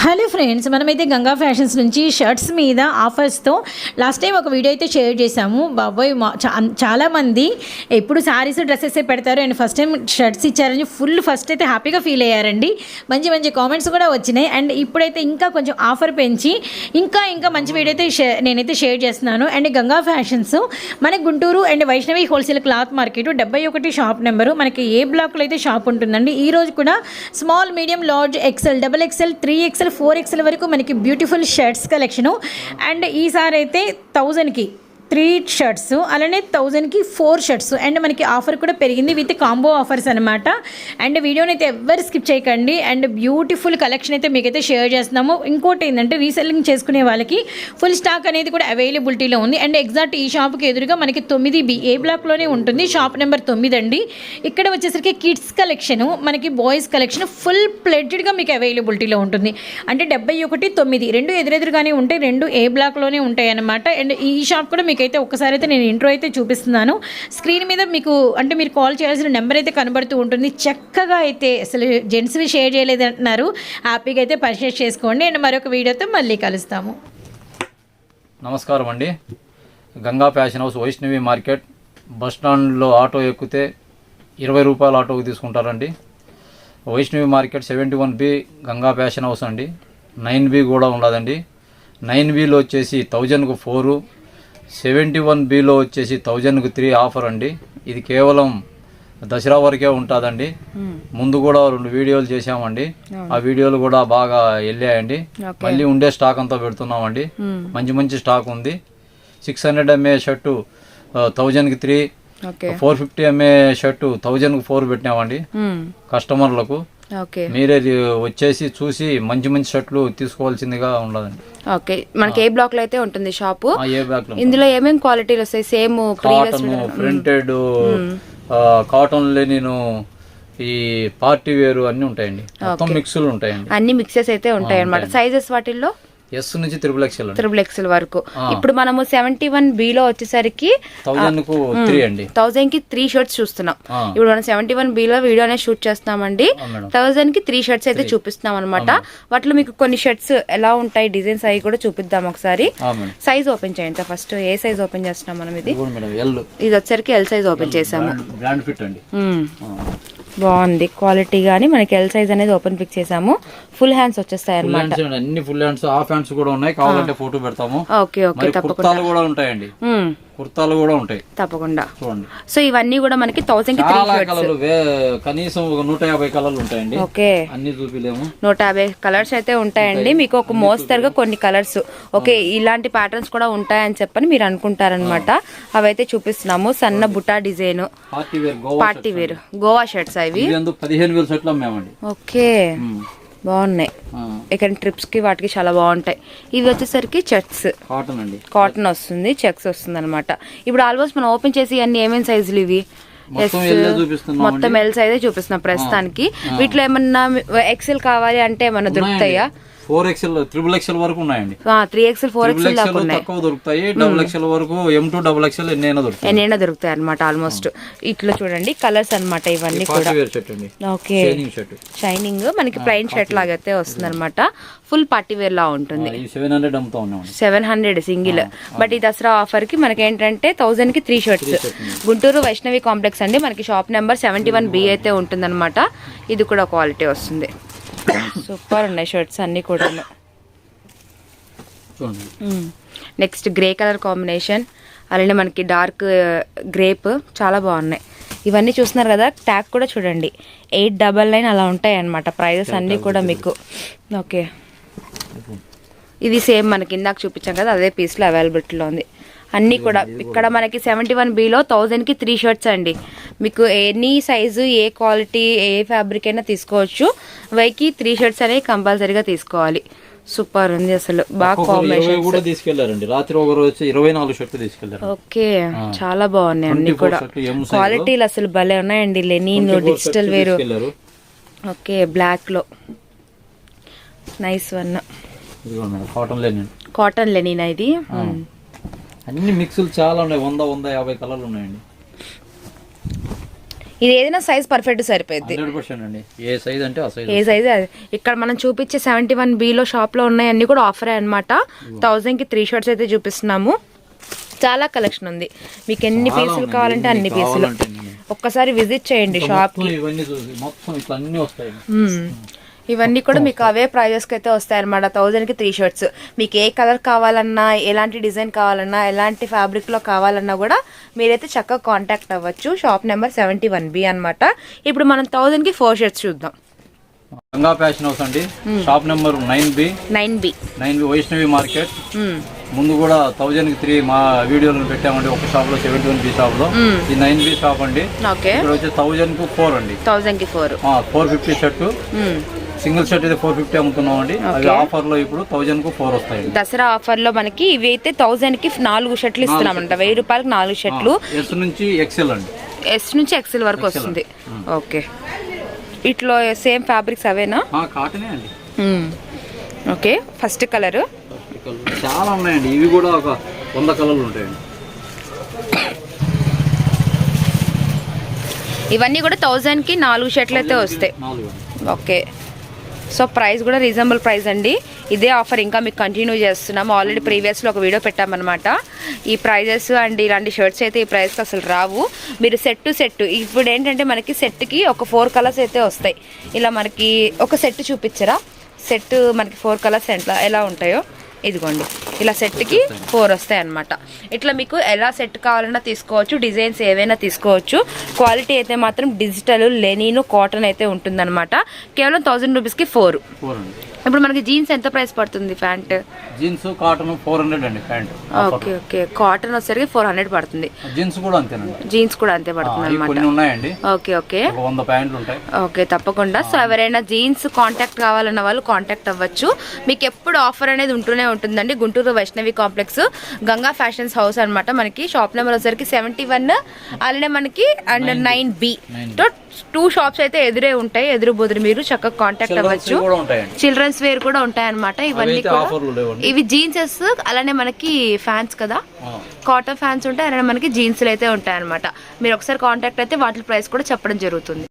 Hello friends మనమైతే Ganga fashions నుంచి shirts మీద ఆఫర్స్తో లాస్ట్ టైం ఒక వీడియో అయితే షేర్ చేశాము. బాబోయ్ మా- చాలామంది ఎప్పుడు శారీస్ డ్రెస్సెస్ పెడతారు అండ్ ఫస్ట్ టైం షర్ట్స్ ఇచ్చారని ఫుల్ ఫస్ట్ అయితే హ్యాపీగా ఫీల్ అయ్యారండి. మంచి మంచి కామెంట్స్ కూడా వచ్చినాయి. అండ్ ఇప్పుడైతే ఇంకా కొంచెం ఆఫర్ పెంచి ఇంకా ఇంకా మంచి వీడియో అయితే షే- నేనైతే షేర్ చేస్తున్నాను. అండ్ గంగా ఫ్యాషన్స్ మన Guntur and Vaishnavi wholesale cloth market డెబ్బై ఒకటి షాప్ నెంబరు. మనకి ఏ బ్లాక్లో అయితే షాప్ ఉంటుందండి ఈ రోజు కూడా small medium large XL double XL three XL four XL వరకు మనకి బ్యూటిఫుల్ షర్ట్స్ కలెక్షను. అండ్ ఈసారి అయితే థౌజండ్కి. త్రీ షర్ట్స్ అలానే థౌజండ్కి ఫోర్ షర్ట్స్. అండ్ మనకి ఆఫర్ కూడా పెరిగింది విత్ కాంబో ఆఫర్స్ అనమాట అండ్ వీడియోని అయితే ఎవ్వరు స్కిప్ చేయకండి. అండ్ బ్యూటిఫుల్ కలెక్షన్ అయితే మీకైతే షేర్ చేస్తున్నాము. ఇంకోటి ఏంటంటే రీసెల్లింగ్ చేసుకునే వాళ్ళకి ఫుల్ స్టాక్ అనేది కూడా అవైలబిలిటీలో ఉంది. అండ్ ఎగ్జాక్ట్ ఈ షాప్కి ఎదురుగా మనకి తొమ్మిది బి ఏ బ్లాక్లోనే ఉంటుంది. షాప్ నెంబర్ తొమ్మిది అండి. ఇక్కడ వచ్చేసరికి కిడ్స్ కలెక్షన్ మనకి బాయ్స్ కలెక్షన్ ఫుల్ ప్లెడ్జ్డ్గా మీకు అవైలబిలిటీలో ఉంటుంది. అంటే డెబ్బై ఒకటి తొమ్మిది రెండు ఎదురెదురుగానే ఉంటాయి రెండు ఏ బ్లాక్లోనే ఉంటాయి అన్నమాట. అండ్ ఈ షాప్ కూడా మీకైతే ఒక్కసారి అయితే నేను ఇంట్రో అయితే చూపిస్తున్నాను. స్క్రీన్ మీద మీకు అంటే మీరు కాల్ చేయాల్సిన నెంబర్ అయితే కనబడుతూ ఉంటుంది. చక్కగా అయితే అసలు జెంట్స్వి షేర్ చేయలేదంటున్నారు. హ్యాపీగా అయితే పర్చేస్ చేసుకోండి. అండ్ మరొక వీడియోతో మళ్ళీ కలుస్తాము. నమస్కారం అండి. Ganga fashion house Vaishnavi market. Bus స్టాండ్లో ఆటో ఎక్కితే ఇరవై రూపాయల ఆటోకి తీసుకుంటారండి. Vaishnavi market seventy one B Ganga fashion house అండి. నైన్ బి కూడా ఉండదండి నైన్ బిలో వచ్చేసి థౌజండ్కు ఫోరు సెవెంటీ వన్ బిలో వచ్చేసి థౌజండ్కు త్రీ ఆఫర్ అండి. ఇది కేవలం దసరా వరకే ఉంటుందండి. ముందు కూడా రెండు వీడియోలు చేసామండి ఆ వీడియోలు కూడా బాగా వెళ్ళాయండి. మళ్ళీ ఉండే స్టాక్ అంతా పెడుతున్నామండి. మంచి మంచి స్టాక్ ఉంది. సిక్స్ హండ్రెడ్ ఎంఏ షర్టు థౌజండ్కి three four fifty MA shirt థౌజండ్కి ఫోర్ పెట్టినామండి. కస్టమర్లకు. మీరే వచ్చేసి చూసి మంచి మంచి షర్ట్లు తీసుకోవాల్సిందిగా ఉండదండి ఓకే. మనకి ఏ బ్లాక్లో అయితే ఉంటుంది షాపు? ఏ లో ఇందులో ఏమేమి క్వాలిటీలు వస్తాయి? సేమ్ కాటన్ ప్రింటెడ్ కాటన్ నేను ఈ పార్టీ వేరు అన్ని ఉంటాయండి. మొత్తం మిక్సులు ఉంటాయండి. అన్ని మిక్సెస్ అయితే ఉంటాయి అనమాట సైజెస్ వాటిల్లో? ఎస్ నుంచి త్రిబుల్ ఎక్స్ఎల్ త్రిబుల్ ఎక్స్ఎల్ వరకు. ఇప్పుడు మనము సెవెంటీ వన్లో వచ్చేసరికి థౌజండ్కు త్రీ షర్ట్స్ చూస్తున్నాం. ఇప్పుడు మనం సెవెంటీ వన్లో వీడియో అనేది షూట్ చేస్తున్నామండి. థౌజండ్కి త్రీ షర్ట్స్ అయితే చూపిస్తున్నాం అనమాట వాటిలో మీకు కొన్ని షర్ట్స్ ఎలా ఉంటాయి డిజైన్స్ అవి కూడా చూపిద్దాం ఒకసారి. సైజ్ ఓపెన్ చేయండి. ఫస్ట్ ఏ సైజ్ ఓపెన్ చేస్తున్నాం మనం ఇది. ఇది వచ్చరికి ఎల్ సైజ్ ఓపెన్ చేసాము. బ్రాండ్ ఫిట్ అండి. బాగుంది. క్వాలిటీ కానీ మనకి ఎల్ సైజ్ అనేది ఓపెన్ పిక్ చేసాము. ఫుల్ హ్యాండ్స్ వచ్చేస్తాయి అనమాట అన్ని ఫుల్ హ్యాండ్స్ హాఫ్ హ్యాండ్స్ కూడా ఉన్నాయి. కావాలంటే ఫోటో పెడతాము. ఓకే ఓకే తప్పకుండా. కూడా ఉంటాయండి. కుర్తాలు కూడా ఉంటాయి. తప్పకుండా. చూడండి. సో ఇవన్నీ కూడా మనకి థౌసండ్ కలర్లు కనీసం ఒక నూట యాభై కలర్లు ఉంటాయండి. ఓకే. అన్ని చూపిలేము. నూట యాభై కలర్స్ అయితే ఉంటాయండి. మీకు ఒక మోస్తరుగా కొన్ని కలర్స్. ఓకే ఇలాంటి ప్యాటర్న్స్ కూడా ఉంటాయని చెప్పని మీరు అనుకుంటారనమాట అవైతే చూపిస్తున్నాము. సన్న buta design. Party wear Goa shirts అవి. పదిహేను వేలు సెట్లు అమ్మామండి ఓకే. బాగున్నాయి. ఇక్కడ ట్రిప్స్కి వాటికి చాలా బాగుంటాయి. ఇవి వచ్చేసరికి చెక్స్ కాటన్ అండి. కాటన్ వస్తుంది చెక్స్ వస్తుంది అనమాట ఇప్పుడు ఆల్మోస్ట్ మనం ఓపెన్ చేసి అన్ని ఏమేమి సైజులు ఇవి? మొత్తం ఎల్ సైజే చూపిస్తున్నాం ప్రస్తుతానికి. వీటిలో ఏమన్నా ఎక్సెల్ కావాలి అంటే ఏమన్నా దొరుకుతాయా? ఫోర్ ఎక్స్ఎల్ త్రిబుల్ ఎక్స్ఎల్ వరకు ఉన్నాయండి. త్రీ ఎక్సెల్ ఫోర్ ఎక్స్ఎల్ తక్కువ దొరుకుతాయి. డబుల్ ఎక్స్ఎల్ వరకు ఎం టూ డబుల్ ఎక్స్ఎల్ ఎన్నైనా దొరుకుతాయి. ఎన్నైనా దొరుకుతాయి అనమాట ఆల్మోస్ట్ ఇట్లా చూడండి కలర్స్ అన్నమాట ఇవన్నీ కూడా. ఓకే. షైనింగ్ మనకి ప్లైన్ షర్ట్ లాగైతే వస్తుంది అనమాట ఫుల్ పార్టీ వేర్ లా ఉంటుంది. సెవెన్ హండ్రెడ్ అమ్ముతా ఉన్నామండి. సెవెన్ హండ్రెడ్ సింగిల్ బట్ ఈ దసరా ఆఫర్కి మనకి ఏంటంటే థౌసండ్కి three shirts Guntur Vaishnavi complex అండి. మనకి shop number seventy one B అయితే ఉంటుందన్నమాట. ఇది కూడా క్వాలిటీ వస్తుంది. సూపర్ ఉన్నాయి షర్ట్స్ అన్ని కూడా నెక్స్ట్ గ్రే కలర్ కాంబినేషన్. అలానే మనకి డార్క్ గ్రేప్ చాలా బాగున్నాయి. ఇవన్నీ చూస్తున్నారు కదా ట్యాగ్ కూడా చూడండి. ఎయిట్ డబల్ నైన్ అలా ఉంటాయి అనమాట ప్రైజెస్ అన్నీ కూడా మీకు. ఓకే. ఇది సేమ్ మనకి ఇందాక చూపించాం కదా అదే పీస్లో అవైలబిలిటీలో ఉంది. అన్నీ కూడా. ఇక్కడ మనకి సెవెంటీ వన్ బీలో థౌజండ్కి త్రీ షర్ట్స్ అండి. మీకు ఎనీ సైజు ఏ క్వాలిటీ ఏ ఫ్యాబ్రిక్ అయినా తీసుకోవచ్చు. వైకి త్రీ షర్ట్స్ అనేవి కంపల్సరీగా తీసుకోవాలి. సూపర్ ఉంది అసలు. బాగా కాంబినేషన్ కూడా తీసుకెళ్ళారండి. రాత్రి ఒక రోజు ఇరవై నాలుగు షర్ట్లు తీసుకెళ్ళారు. ఓకే. చాలా బాగున్నాయి అన్ని 24 కూడా. క్వాలిటీలు అసలు భలే ఉన్నాయండి. లెనిన్ డిజిటల్ వేరు ఓకే బ్లాక్లో. నైస్ వన్ కాటన్ లేని కాటన్ లెనిన్ ఇది. అన్ని మిక్సులు చాలా ఉన్నాయి. వంద వంద యాభై కలర్లు ఉన్నాయండి. ఇది ఏదైనా సైజ్ పర్ఫెక్ట్ సరిపోద్ది హండ్రెడ్ పర్సెంట్ అండి. ఏ సైజ్ అంటే ఆ సైజ్ ఏ సైజ్ అది? ఇక్కడ మనం చూపించే సెవెంటీ వన్ బిలో షాప్లో ఉన్నాయి. అన్ని కూడా ఆఫరే అనమాట థౌజండ్కి త్రీ షర్ట్స్ అయితే చూపిస్తున్నాము. చాలా కలెక్షన్ ఉంది. మీకు ఎన్ని పీసులు. కావాలంటే అన్ని పీసులు. ఒక్కసారి విజిట్ చేయండి షాప్ మొత్తం ఇవన్నీ చూసి మొత్తం ఇట్లా అన్ని వస్తాయి. ఇవన్నీ కూడా మీకు అవే ప్రైజెస్కి అయితే వస్తాయి అనమాట థౌజండ్కి త్రీ షర్ట్స్ మీకు ఏ కలర్ కావాలన్నా ఎలాంటి డిజైన్ కావాలన్నా ఎలాంటి ఫ్యాబ్రిక్లో కావాలన్నా కూడా మీరైతే చక్కగా కాంటాక్ట్ అవ్వచ్చు. Shop number seventy one B అనమాట ఇప్పుడు మనం థౌజండ్కి ఫోర్ షర్ట్స్ చూద్దాం. గంగా ఫ్యాషన్ హౌస్ అండి. Shop number nine B nine B nine B Vaishnavi market ముందు కూడా థౌజండ్కి త్రీ మా వీడియోలు పెట్టామండి. ఒక షాప్లో సెవెంటీ వన్ బి షాప్లో ఈ నైన్ బి షాప్ అండి. ఓకే ఇక్కడ వచ్చి థౌజండ్కు ఫోర్ అండి. థౌజండ్కి four four fifty shirt single shirt అయితే ఫోర్ ఫిఫ్టీ అమ్ముతున్నాం అండి అవి ఆఫర్లో ఇప్పుడు థౌజండ్కు ఫోర్ వస్తాయండి. దసరా ఆఫర్లో మనకి ఇవి అయితే థౌజండ్కి నాలుగు షర్ట్లు ఇస్తున్నామంట వెయ్యి రూపాయలకి నాలుగు షర్ట్లు. ఎస్ నుంచి ఎక్సెల్ అండి. ఎస్ నుంచి ఎక్సెల్ వరకు వస్తుంది. ఓకే. ఇట్లో సేమ్ ఫ్యాబ్రిక్స్ అవేనా? కాటనే అండి. ఓకే. First colour. చాలా ఉన్నాయండి. ఇవి కూడా ఒక వంద కలర్లు ఉంటాయండి. ఇవన్నీ కూడా థౌజండ్కి నాలుగు షర్ట్లు అయితే వస్తాయి. ఓకే. సో ప్రైస్ కూడా రీజనబుల్ ప్రైస్ అండి. ఇదే ఆఫర్ ఇంకా మీకు కంటిన్యూ చేస్తున్నాము ఆల్రెడీ ప్రీవియస్లో ఒక వీడియో పెట్టామన్నమాట. ఈ ప్రైజెస్ అండ్ ఇలాంటి షర్ట్స్ అయితే ఈ ప్రైస్కి అసలు రావు. మీరు సెట్ టు సెట్ ఇప్పుడు ఏంటంటే మనకి సెట్కి ఒక ఫోర్ కలర్స్ అయితే వస్తాయి. ఇలా మనకి ఒక సెట్ చూపించరా? సెట్ మనకి ఫోర్ కలర్స్ ఎట్లా ఎలా ఉంటాయో? ఇదిగోండి. ఇలా సెట్కి ఫోర్ వస్తాయి అనమాట ఇట్లా మీకు ఎలా సెట్ కావాలన్నా తీసుకోవచ్చు డిజైన్స్ ఏవైనా తీసుకోవచ్చు. క్వాలిటీ అయితే మాత్రం డిజిటల్ లెనిన్ కాటన్ అయితే ఉంటుందన్నమాట. కేవలం థౌజండ్ రూపీస్కి ఫోర్. ఇప్పుడు మనకి జీన్స్ ఎంత ప్రైస్ పడుతుంది pant? Jeans cotton four hundred అండి ప్యాంట్. Okay okay. కాటన్ వచ్చేసరికి ఫోర్ హండ్రెడ్ పడుతుంది. జీన్స్ కూడా అంతేనండి. జీన్స్ కూడా అంతే పడుతుంది అనమాట ఓకే ఓకే. వంద ప్యాంట్లు ఉంటాయి. ఓకే తప్పకుండా. సో ఎవరైనా జీన్స్ కాంటాక్ట్ కావాలన్న వాళ్ళు కాంటాక్ట్ అవ్వచ్చు. మీకు ఎప్పుడు ఆఫర్ అనేది ఉంటూనే ఉంటుందండి. Guntur Vaishnavi complex Ganga fashions house అన్నమాట మనకి. షాప్ నెంబర్ వచ్చేసరికి సెవెంటీ వన్ అలానే మనకి and nine B two shops అయితే ఎదురే ఉంటాయి ఎదురు బుదురు మీరు. చక్కగా కాంటాక్ట్ అవ్వచ్చు. చిల్డ్రన్స్ వేర్ కూడా ఉంటాయి అనమాట ఇవన్నీ ఇవి జీన్సెస్ అలానే మనకి ఫ్యాన్స్ కదా. కాటన్ ఫ్యాన్స్ ఉంటాయి అలానే మనకి జీన్స్లు అయితే ఉంటాయి అనమాట మీరు ఒకసారి కాంటాక్ట్ అయితే వాటి ప్రైస్ కూడా చెప్పడం జరుగుతుంది.